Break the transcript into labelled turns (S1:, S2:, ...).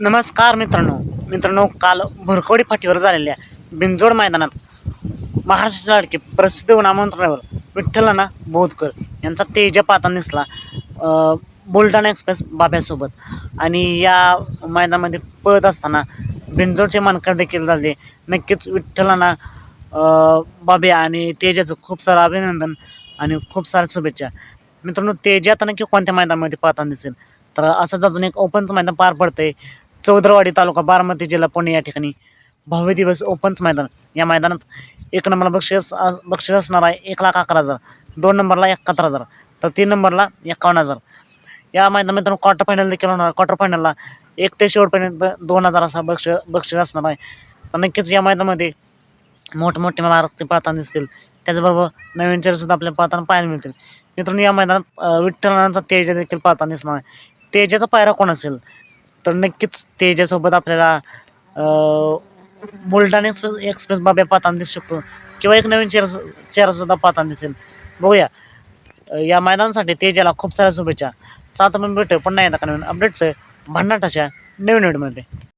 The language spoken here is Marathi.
S1: नमस्कार मित्रांनो. मित्रांनो काल भरकवडी फाटीवर झालेल्या बिंजोड मैदानात महाराष्ट्र लाडके प्रसिद्ध नामंत्रणावर विठ्ठलाना बोधकर यांचा तेजा पाहताना दिसला बुलढाणा एक्सप्रेस बाब्यासोबत. आणि या मैदानामध्ये पळत असताना बिंजोडचे मानकर देखील झाले. नक्कीच विठ्ठलांना अं, बाब्या आणि तेजाचं खूप सारं अभिनंदन आणि खूप साऱ्या शुभेच्छा. मित्रांनो तेजा आता नक्की कोणत्या मैदानामध्ये पाहताना दिसेल? तर असंच अजून एक ओपनचं मैदान पार पडतंय. चौदरवाडी तालुका बारामती जिल्हा पुणे या ठिकाणी भव्य दिवस ओपनच मैदान. या मैदानात एक नंबरला बक्षीस बक्षीस असणार आहे एक लाख अकरा हजार. दोन नंबरला एकाहत्तर हजार. तर तीन नंबरला एकावन्न हजार. या मैदानात मित्रांनो क्वार्टर फायनल देखील होणार. क्वार्टर फायनलला एक ते शेवटपर्यंत दोन हजार असा बक्ष बक्षीस असणार आहे. तर नक्कीच या मैदानामध्ये मोठमोठे मारती पाहताना दिसतील. त्याचबरोबर नवीन चेहरेसुद्धा आपल्याला पाहताना पाहायला मिळतील. मित्रांनो या मैदानात विठ्ठलांचा तेज देखील पाहताना दिसणार आहे. तेजाचा पायरा कोण असेल? तर नक्कीच तेजासोबत आपल्याला अं, बुलढाणा एक्सप्रेस एक्सप्रेस बाब्या पाहताना दिसू शकतो. किंवा एक नवीन चेहरा चेहरासुद्धा पाहताना दिसेल. बघूया. या मैदानासाठी तेजाला खूप साऱ्या शुभेच्छा. चालतं मग भेटू पण नाही नवीन अपडेट्स भन्नाटाच्या नवीन व्हिडिओमध्ये